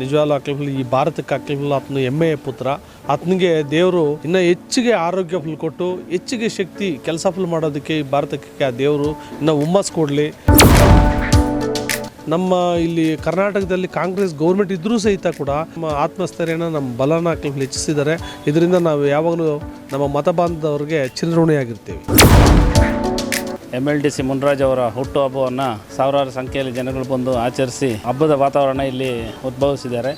ನಿಜವಾಗ್ಲೂ ಆಕ್ಲಿಫುಲ್ ಈ ಭಾರತಕ್ಕೆ ಆಕ್ಲಿಫುಲ್ ಆತನು ಹೆಮ್ಮೆಯ ಪುತ್ರ. ಆತನಿಗೆ ದೇವರು ಇನ್ನು ಹೆಚ್ಚಿಗೆ ಆರೋಗ್ಯ ಫುಲ್ ಕೊಟ್ಟು, ಹೆಚ್ಚಿಗೆ ಶಕ್ತಿ ಕೆಲಸ ಫುಲ್ ಮಾಡೋದಕ್ಕೆ ಈ ಭಾರತಕ್ಕೆ ಆ ದೇವರು ಇನ್ನು ಹುಮ್ಮಸ್ ಕೊಡಲಿ. ನಮ್ಮ ಇಲ್ಲಿ ಕರ್ನಾಟಕದಲ್ಲಿ ಕಾಂಗ್ರೆಸ್ ಗೌರ್ಮೆಂಟ್ ಇದ್ರೂ ಸಹಿತ ಕೂಡ ನಮ್ಮ ಆತ್ಮಸ್ಥೈರ್ಯನ, ನಮ್ಮ ಬಲನ ಅಕ್ಲಿಫುಲ್ ಹೆಚ್ಚಿಸಿದ್ದಾರೆ. ಇದರಿಂದ ನಾವು ಯಾವಾಗಲೂ ನಮ್ಮ ಮತ ಬಾಂಧವರಿಗೆ ಚಿರಋಣಿಯಾಗಿರ್ತೀವಿ. M L D C Munraj ಅವರ ಹುಟ್ಟುಹಬ್ಬವನ್ನು ಸಾವಿರಾರು ಸಂಖ್ಯೆಯಲ್ಲಿ ಜನಗಳು ಬಂದು ಆಚರಿಸಿ ಹಬ್ಬದ ವಾತಾವರಣ ಇಲ್ಲಿ ಉದ್ಭವಿಸಿದ್ದಾರೆ.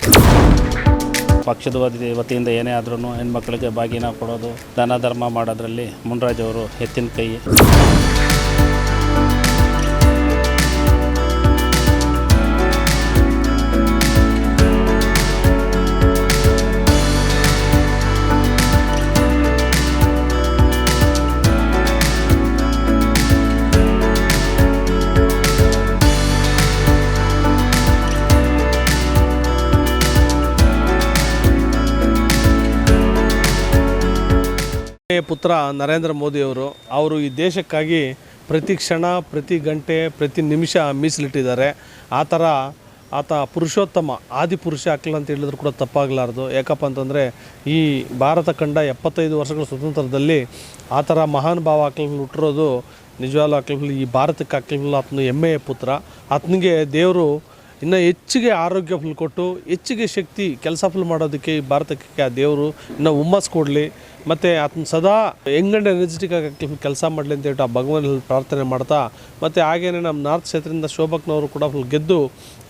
ಪಕ್ಷದ ವತಿ, ವತಿಯಿಂದ ಏನೇ ಆದ್ರೂ ಹೆಣ್ಮಕ್ಳಿಗೆ ಬಾಗಿನ ಕೊಡೋದು ದಾನ ಧರ್ಮ ಮಾಡೋದ್ರಲ್ಲಿ ಮುನ್ರಾಜ್ ಅವರು ಎತ್ತಿನ ಕೈ. ಪುತ್ರ ನರೇಂದ್ರ ಮೋದಿಯವರು ಅವರು ಈ ದೇಶಕ್ಕಾಗಿ ಪ್ರತಿ ಕ್ಷಣ, ಪ್ರತಿ ಗಂಟೆ, ಪ್ರತಿ ನಿಮಿಷ ಮೀಸಲಿಟ್ಟಿದ್ದಾರೆ. ಆ ಥರ ಆತ ಪುರುಷೋತ್ತಮ, ಆದಿ ಪುರುಷ ಅಂತ ಹೇಳಿದ್ರು ಕೂಡ ತಪ್ಪಾಗಲಾರ್ದು. ಯಾಕಪ್ಪ ಅಂತಂದರೆ ಈ ಭಾರತ ಕಂಡ ಎಪ್ಪತ್ತೈದು ವರ್ಷಗಳ ಸ್ವತಂತ್ರದಲ್ಲಿ ಆ ಥರ ಮಹಾನ್ ಭಾವ ಹಾಕಲ್ ಹುಟ್ಟಿರೋದು ನಿಜವಾಗ್ಲೂ ಹಾಕಲ್ ಈ ಭಾರತಕ್ಕೆ ಹಾಕಲ್ ಆತನ ಹೆಮ್ಮೆಯ ಪುತ್ರ. ಆತನಿಗೆ ದೇವರು ಇನ್ನು ಹೆಚ್ಚಿಗೆ ಆರೋಗ್ಯ ಫುಲ್ ಕೊಟ್ಟು, ಹೆಚ್ಚಿಗೆ ಶಕ್ತಿ, ಕೆಲಸ ಫುಲ್ ಮಾಡೋದಕ್ಕೆ ಈ ಭಾರತಕ್ಕೆ ಆ ದೇವರು ಇನ್ನು ಹುಮ್ಮಸ್ ಕೊಡಲಿ. ಮತ್ತು ಆತನ ಸದಾ ಯಂಗ್ ಎನರ್ಜೆಟಿಕ್ ಆಗಿ ಕೆಲಸ ಮಾಡಲಿ ಅಂತ ಹೇಳ್ಬಿಟ್ಟು ಆ ಭಗವಾನಲ್ಲಿ ಪ್ರಾರ್ಥನೆ ಮಾಡ್ತಾ, ಮತ್ತು ಹಾಗೇನೆ ನಮ್ಮ ನಾರ್ತ್ ಕ್ಷೇತ್ರದಿಂದ ಶೋಭಕ್ನವರು ಕೂಡ ಫುಲ್ ಗೆದ್ದು,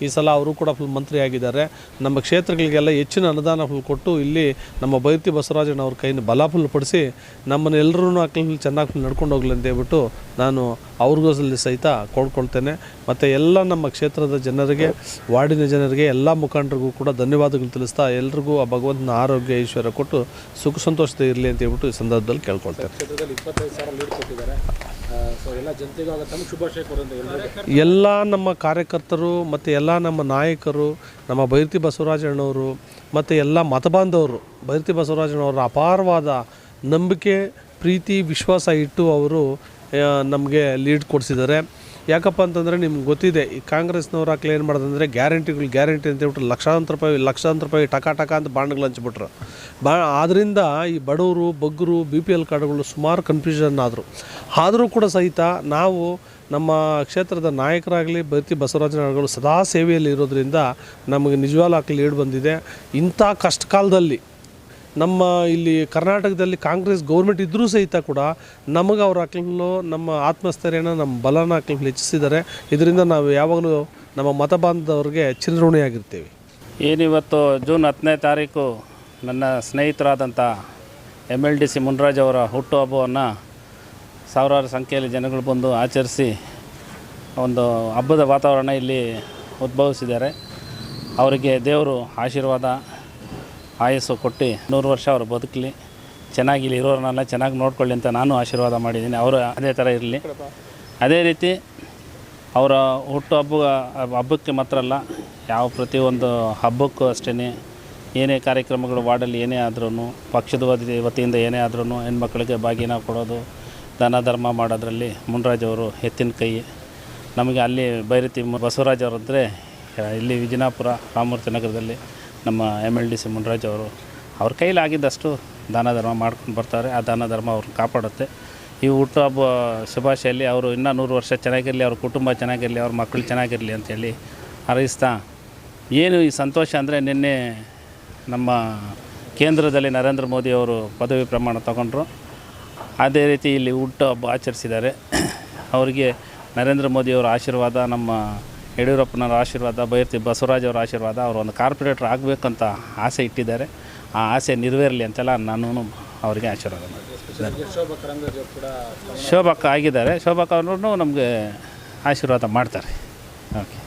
ಈ ಸಲ ಅವರು ಕೂಡ ಫುಲ್ ಮಂತ್ರಿ ಆಗಿದ್ದಾರೆ ನಮ್ಮ ಕ್ಷೇತ್ರಗಳಿಗೆಲ್ಲ ಹೆಚ್ಚಿನ ಅನುದಾನ ಫುಲ್ ಕೊಟ್ಟು ಇಲ್ಲಿ ನಮ್ಮ ಬೈತಿ ಬಸವರಾಜನವ್ರ ಕೈನ ಬಲ ಫುಲ್ ಪಡಿಸಿ, ನಮ್ಮನ್ನು ಎಲ್ಲರೂ ಚೆನ್ನಾಗಿ ಫುಲ್ ನಡ್ಕೊಂಡು ಹೋಗ್ಲಿ ಅಂತ ಹೇಳ್ಬಿಟ್ಟು ನಾನು ಅವ್ರಿಗೋಸಲ್ಲಿ ಸಹಿತ ಕೋಡ್ಕೊಳ್ತೇನೆ ಮತ್ತು ಎಲ್ಲ ನಮ್ಮ ಕ್ಷೇತ್ರದ ಜನರಿಗೆ, ವಾರ್ಡಿನ ಜನರಿಗೆ, ಎಲ್ಲ ಮುಖಂಡರಿಗೂ ಕೂಡ ಧನ್ಯವಾದಗಳು ತಿಳಿಸ್ತಾ, ಎಲ್ರಿಗೂ ಆ ಭಗವಂತನ ಆರೋಗ್ಯ ಐಶ್ವರ್ಯ ಕೊಟ್ಟು ಸುಖ ಸಂತೋಷದ ಇರಲಿ. ಅಂತ ಹೇಳ್ಬಿಟ್ಟು ಈ ಸಂದರ್ಭದಲ್ಲಿ ಕೇಳ್ಕೊಳ್ತೇನೆ ಎಲ್ಲರಿಗೂ ಎಲ್ಲ ನಮ್ಮ ಕಾರ್ಯಕರ್ತರು ಮತ್ತು ಎಲ್ಲ ನಮ್ಮ ನಾಯಕರು ನಮ್ಮ ಬೈರತಿ ಬಸವರಾಜಣ್ಣವರು ಮತ್ತು ಎಲ್ಲ ಮತಬಾಂಧವರು ಬೈರತಿ ಬಸವರಾಜಣ್ಣವರ ಅಪಾರವಾದ ನಂಬಿಕೆ ಪ್ರೀತಿ ವಿಶ್ವಾಸ ಇಟ್ಟು ಅವರು ನಮಗೆ ಲೀಡ್ ಕೊಡಿಸಿದ್ದಾರೆ. ಯಾಕಪ್ಪ ಅಂತಂದರೆ ನಿಮ್ಗೆ ಗೊತ್ತಿದೆ, ಈ ಕಾಂಗ್ರೆಸ್ನವ್ರು ಹಾಕ್ಲಿ ಏನು ಮಾಡೋದಂದರೆ ಗ್ಯಾರಂಟಿಗಳು ಗ್ಯಾರಂಟಿ ಅಂತ ಹೇಳ್ಬಿಟ್ಟು ಲಕ್ಷಾಂತರ ರೂಪಾಯಿ ಲಕ್ಷಾಂತರ ರೂಪಾಯಿ ಟಕ ಟಕ ಅಂತ ಬಾಂಡ್ಗಳು ಹಂಚ್ಬಿಟ್ರು. ಬಾ ಆದ್ದರಿಂದ ಈ ಬಡವರು, ಬಗ್ಗರು ಬಿ ಪಿ ಎಲ್ ಕಾರ್ಡ್ಗಳು ಸುಮಾರು ಕನ್ಫ್ಯೂಷನ್ ಆದರು. ಆದರೂ ಕೂಡ ಸಹಿತ ನಾವು ನಮ್ಮ ಕ್ಷೇತ್ರದ ನಾಯಕರಾಗಲಿ ಬೈತಿ ಬಸವರಾಜನಗಳು ಸದಾ ಸೇವೆಯಲ್ಲಿ ಇರೋದ್ರಿಂದ ನಮಗೆ ನಿಜವಾಗ್ಲೂ ಲೀಡ್ ಬಂದಿದೆ. ಇಂಥ ಕಷ್ಟ ಕಾಲದಲ್ಲಿ ನಮ್ಮ ಇಲ್ಲಿ ಕರ್ನಾಟಕದಲ್ಲಿ ಕಾಂಗ್ರೆಸ್ ಗೌರ್ಮೆಂಟ್ ಇದ್ದರೂ ಸಹಿತ ಕೂಡ ನಮಗೆ ಅವ್ರು ಹಾಕ್ಲಿಲ್ಲೋ ನಮ್ಮ ಆತ್ಮಸ್ಥೈರ್ಯನ, ನಮ್ಮ ಬಲನ ಹಾಕ್ಲಿಕ್ಕೆ ಹೆಚ್ಚಿಸಿದ್ದಾರೆ. ಇದರಿಂದ ನಾವು ಯಾವಾಗಲೂ ನಮ್ಮ ಮತ ಬಾಂಧವರಿಗೆ ಚಿರಋಣಿಯಾಗಿರ್ತೀವಿ. ಏನಿವತ್ತು ಜೂನ್ ಹತ್ತನೇ ತಾರೀಕು ನನ್ನ ಸ್ನೇಹಿತರಾದಂಥ M L D C Munraj ಅವರ ಹುಟ್ಟುಹಬ್ಬವನ್ನು ಸಾವಿರಾರು ಸಂಖ್ಯೆಯಲ್ಲಿ ಜನಗಳು ಬಂದು ಆಚರಿಸಿ ಒಂದು ಹಬ್ಬದ ವಾತಾವರಣ ಇಲ್ಲಿ ಉದ್ಭವಿಸಿದ್ದಾರೆ. ಅವರಿಗೆ ದೇವರು ಆಶೀರ್ವಾದ ಆಯಸ್ಸು ಕೊಟ್ಟು ನೂರು ವರ್ಷ ಅವರು ಬದುಕಲಿ. ಚೆನ್ನಾಗಿ ಇಲ್ಲಿ ಇರೋರನ್ನೆಲ್ಲ ಚೆನ್ನಾಗಿ ನೋಡ್ಕೊಳ್ಳಿ ಅಂತ ನಾನು ಆಶೀರ್ವಾದ ಮಾಡಿದ್ದೀನಿ. ಅವರು ಅದೇ ಥರ ಇರಲಿ. ಅದೇ ರೀತಿ ಅವರ ಹುಟ್ಟು ಹಬ್ಬ ಹಬ್ಬಕ್ಕೆ ಮಾತ್ರ ಅಲ್ಲ, ಯಾವ ಪ್ರತಿಯೊಂದು ಹಬ್ಬಕ್ಕೂ ಅಷ್ಟೇ ಏನೇ ಕಾರ್ಯಕ್ರಮಗಳು ವಾರ್ಡಲ್ಲಿ ಏನೇ ಆದ್ರೂ ಪಕ್ಷದ ವತಿ, ವತಿಯಿಂದ ಏನೇ ಆದ್ರೂ ಹೆಣ್ಮಕ್ಳಿಗೆ ಬಾಗಿನ ಕೊಡೋದು ದಾನ ಧರ್ಮ ಮಾಡೋದ್ರಲ್ಲಿ ಮುನ್ರಾಜ್ ಅವರು ಎತ್ತಿನ ಕೈ. ನಮಗೆ ಅಲ್ಲಿ ಬೈರತಿ ಬಸವರಾಜ್ ಅವರಂದರೆ ಇಲ್ಲಿ ವಿಜಯನಾಪುರ, ರಾಮಮೂರ್ತಿ ನಗರದಲ್ಲಿ ನಮ್ಮ M L D C Munraj ಅವರು, ಅವ್ರ ಕೈಲಾಗಿದ್ದಷ್ಟು ದಾನ ಧರ್ಮ ಮಾಡ್ಕೊಂಡು ಬರ್ತಾರೆ. ಆ ದಾನ ಧರ್ಮ ಅವ್ರನ್ನ ಕಾಪಾಡುತ್ತೆ. ಈ ಹುಟ್ಟುಹಬ್ಬ ಶುಭಾಶಯಲ್ಲಿ ಅವರು ಇನ್ನೂ ನೂರು ವರ್ಷ ಚೆನ್ನಾಗಿರಲಿ, ಅವ್ರ ಕುಟುಂಬ ಚೆನ್ನಾಗಿರಲಿ, ಅವ್ರ ಮಕ್ಕಳು ಚೆನ್ನಾಗಿರಲಿ ಅಂತೇಳಿ ಹಾರೈಸ್ತಾ, ಏನು ಈ ಸಂತೋಷ ಅಂದರೆ ನಿನ್ನೆ ನಮ್ಮ ಕೇಂದ್ರದಲ್ಲಿ ನರೇಂದ್ರ ಮೋದಿ ಅವರು ಪದವಿ ಪ್ರಮಾಣ ತಗೊಂಡ್ರು. ಅದೇ ರೀತಿ ಇಲ್ಲಿ ಹುಟ್ಟುಹಬ್ಬ ಆಚರಿಸಿದ್ದಾರೆ. ಅವರಿಗೆ ನರೇಂದ್ರ ಮೋದಿಯವರ ಆಶೀರ್ವಾದ ನಮ್ಮ ಯಡಿಯೂರಪ್ಪನವರ ಆಶೀರ್ವಾದ, ಬೈರ್ತಿ ಬಸವರಾಜ್ ಅವರ ಆಶೀರ್ವಾದ, ಅವರು ಒಂದು ಕಾರ್ಪೊರೇಟ್ರ್ ಆಗಬೇಕಂತ ಆಸೆ ಇಟ್ಟಿದ್ದಾರೆ. ಆ ಆಸೆ ನೆರವೇರಲಿ ಅಂತೆಲ್ಲ ನಾನು ಅವರಿಗೆ ಆಶೀರ್ವಾದ ಕೂಡ ಶೋಭಕ್ಕ ಆಗಿದ್ದಾರೆ. ಶೋಭಕ್ಕ ಅವರು ನಮಗೆ ಆಶೀರ್ವಾದ ಮಾಡ್ತಾರೆ. ಓಕೆ.